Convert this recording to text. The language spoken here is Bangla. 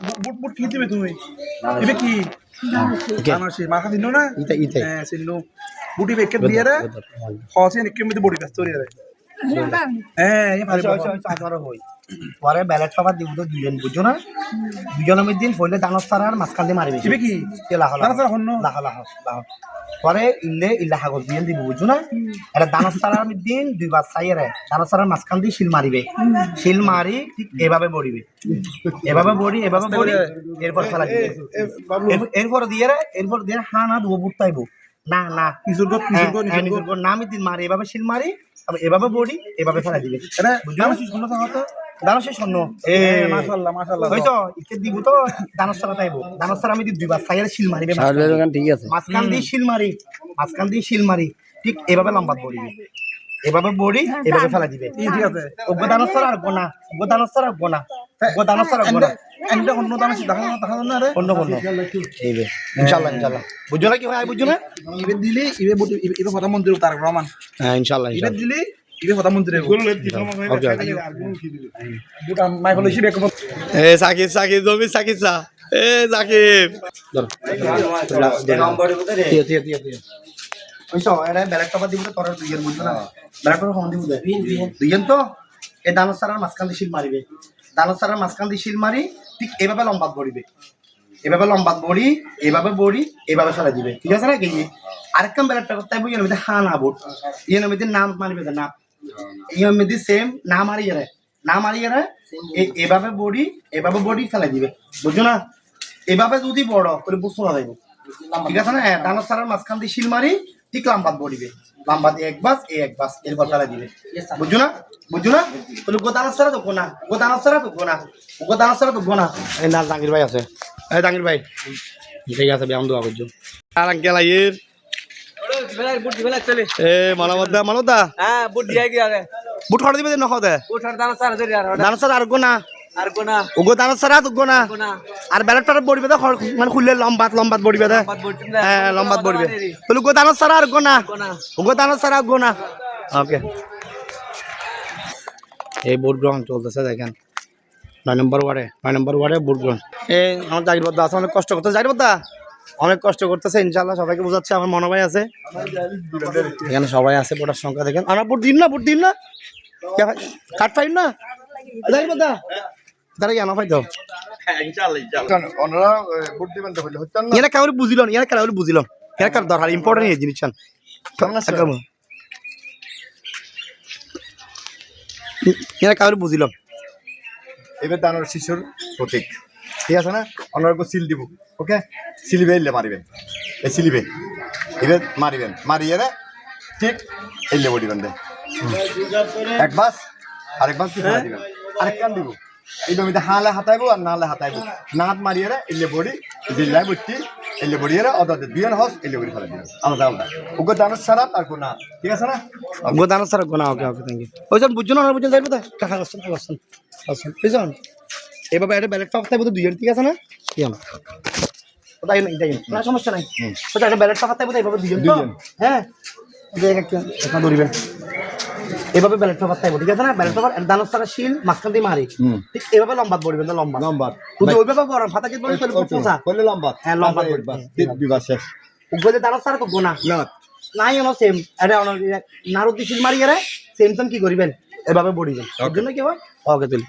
বুট বুট কি দিবে তুমি। দিবে কি? আমার সেই মাখা দিনো না? ইতে ইতে হ্যাঁ বুটি বেকে দিয়ে রে। খসে নিকে মধ্যে বডি ব্যস্ত রে হ্যাঁ এই ভালো আচ্ছা হই পরে ব্যালেট পেপার দিব তো দুজন বুঝছ না? দুজনের মধ্যে পড়লে দানব সারা আর মাঝখান দিয়ে মারিবে কি? লাহ দানা সারা হন্ন লাহ লাহ লাহ পরে ইলে ইল্লা হাগল দিয়ে দিব বুঝছ না? এটা দানব সারার মধ্যে দুইবার দানব সারার মাঝখান দিয়ে শিল মারিবে। শিল মারি ঠিক এভাবে বড়িবে। এভাবে বড়ি এভাবে বড়ি এরপর ফেলা দিবে। এরপর দিয়ে রে এরপর দিয়ে হা না দুবো বুট পাইবো না না হ্যাঁ, হ্যাঁ, উপর নামই দিন মারি এভাবে শিল মারি আবার এভাবে বড়ি এভাবে ফেলা দিবে। এটা বুঝছ? দানা হতো দানো শেষ এ মাশাআল্লাহ মাশাআল্লাহ। হয়তো ইকে দিব তো দানোর সারা পাইবো আমি দি দুইবার সাইয়ার শিল মারিবে ঠিক আছে। মাঝখান দিয়ে শিল মারি মাঝখান দিয়ে শিল মারি। ঠিক এভাবে লম্বা বড়িবে এভাবে বড়ি এভাবে ফেলা দিবে। ঠিক আছে। ওগো দানোর আর গোনা ওগো দানোর আর গোনা ওগো দানোর সারা আর এন্ডে অন্য দানা দেখা দেখা না রে অন্য কোনো এইবে। ইনশাআল্লাহ ইনশাআল্লাহ। বুঝছ না কি ভাই বুঝছ না? ইবে দিলি ইবে বুটি ইবে কথা মন্দির তার রহমান। হ্যাঁ ইনশাআল্লাহ ইবে দিলি ইবে কথা মন্দিরে ওকে বুটা মাই বলে এ সাকিব সাকিব জমি সাকিব সা এ সাকিব। দিয়ে দিয়ে দিয়ে দিয়ে। বুঝছ এটা ব্যালেট দিব তো তোর দুইজন বুঝছ না? ব্যালেট পেপার কম দুইজন তো? এই দানোর মাঝখান দিয়ে শিল মারিবে। দানোর সারার মাঝখান দিয়ে শিল মারি, ঠিক এভাবে লম্বাত বড়িবে। এভাবে লম্বাত বড়ি, এভাবে বড়ি, এভাবে ফেলে দিবে। ঠিক আছে না, কি? আরেকটা ব্যালেট পেপার তাই বুঝিয়ে মধ্যে হা না বোট ইয়ের মধ্যে নাম মারিবে না। ইয়ের মধ্যে সেম না মারিয়ে রে, না মারিয়ে রে, এ- এভাবে বড়ি এভাবে বড়ি ফেলে দিবে। বুঝছ না? এভাবে যদি বড় করে বুঝছ না যাইব ঠিক আছে না? হ্যাঁ দানোর সারার মাঝখান দিয়ে শিল মারি ঠিক লাম্বাত বড়িবে লাম্বাত এক বাস এ এক বাস এরপর ফেলে দিবে। বুঝছ না? বুঝছ না? তাহলে গোদানোর সারা তো গোনা গোদানোর সারা তো গোনা গোদানোর সারা তো গোনা। এই না জাঙ্গির ভাই আছে। এই জাঙ্গির ভাই। ঠিক আছে ব্যায়াম দোয়া করছ। আর আঙ্কেল আইয়ের বুট দিবে চলে এ মানবদা মানবদা হ্যাঁ বুট দিয়ে গিয়া রে বুট খড় দিবে নখ দে? বুট আর দানা সারা ধরে আর দানোর সারা আর গোনা? আর কোনা ওগো সারা তো আর ব্যালেট মানে খুললে লম্বাত লম্বাত বড়িবে দে। হ্যাঁ লম্বাত বড়িবে সারা আর গোনা। গোদানোর সারা গোনা। ওকে এই চলতেছে দেখেন। নয় নম্বর ওয়ার্ডে নয় নম্বর ওয়ার্ডে এই আমার আছে অনেক কষ্ট করতেছে। জাগির বদ্দা অনেক কষ্ট করতেছে ইনশাল্লাহ সবাইকে বোঝাচ্ছে আমার মনোভাই আছে। এখানে সবাই আছে ভোটার সংখ্যা দেখেন। আমরা ভোট দিন না ভোট দিন না। কে ভাই? কার্ড পাইন না? বদ্দা তারা জানা পাইতো ওনারা ভোট দিবেন তো হইলে হচ্ছেন না। ইয়ারা কাউরে বুঝিল ইয়ারা কাউরে বুঝিল ইয়ারা কার দরকার? ইম্পর্টেন্ট এই জিনিস কেমন আছে? ইয়ারা কাউরে বুঝিল এবার দানোর শিশুর প্রতীক। ঠিক আছে না? ওনারা সিল দিব ওকে? সিলিবে এলে মারিবেন। এই সিলিবে এবার মারিবেন। মারিয়ে রে ঠিক এলে বডিবেন দে। এক বাস আরেক বাস দিবেন? আরেক কান দিব। এই জমিতে হালে হাতাইবো আর নালে হাতাইবো। না হাত মারিয়ে এলে বডি জিল্লাই বুঝছি এলে বডিয়ে অদাতে দুইজন হস এলে বডি ফেলা দিবেন আলাদা আলাদা ওকে দানোর সারা তার কোনা ঠিক আছে না? গোদানো স্যার গোনা ওকে ওকে থ্যাংক ইউ ওইজন বুঝছ না বুঝছেন যাইবো তা কাকা আসছেন আসছেন আসছেন বুঝছেন এভাবে একটা ব্যালেট পাপ থাকবে তো দুজন ঠিক আছে না? কি আম ওটাই নাই তাই না সমস্যা নাই। ওটা একটা ব্যালেট পাপ থাকবে তো এভাবে দুজন। হ্যাঁ। দেখ একটা। ধরিবেন এভাবে ব্যালেট পেপার থাকবে ঠিক আছে না? ব্যালেট পেপার দানো সারা শিল মাঝখান দিয়ে মারি ঠিক এভাবে লম্বা পড়বেন না লম্বা লম্বা তুমি ওইভাবে বড় ফাতা কি বলি তাহলে পোষা। করলে লম্বা হ্যাঁ, লম্বা করবে। একবার, শেষ। উপরে দানো সারা তো গোনা। না। নাই ono সেম এটা ono নারুদি শিল মারি গেলে সেম সেম কি করিবেন? এভাবে বড়িবেন। ওর জন্য কি হয়? ওকে তুলি।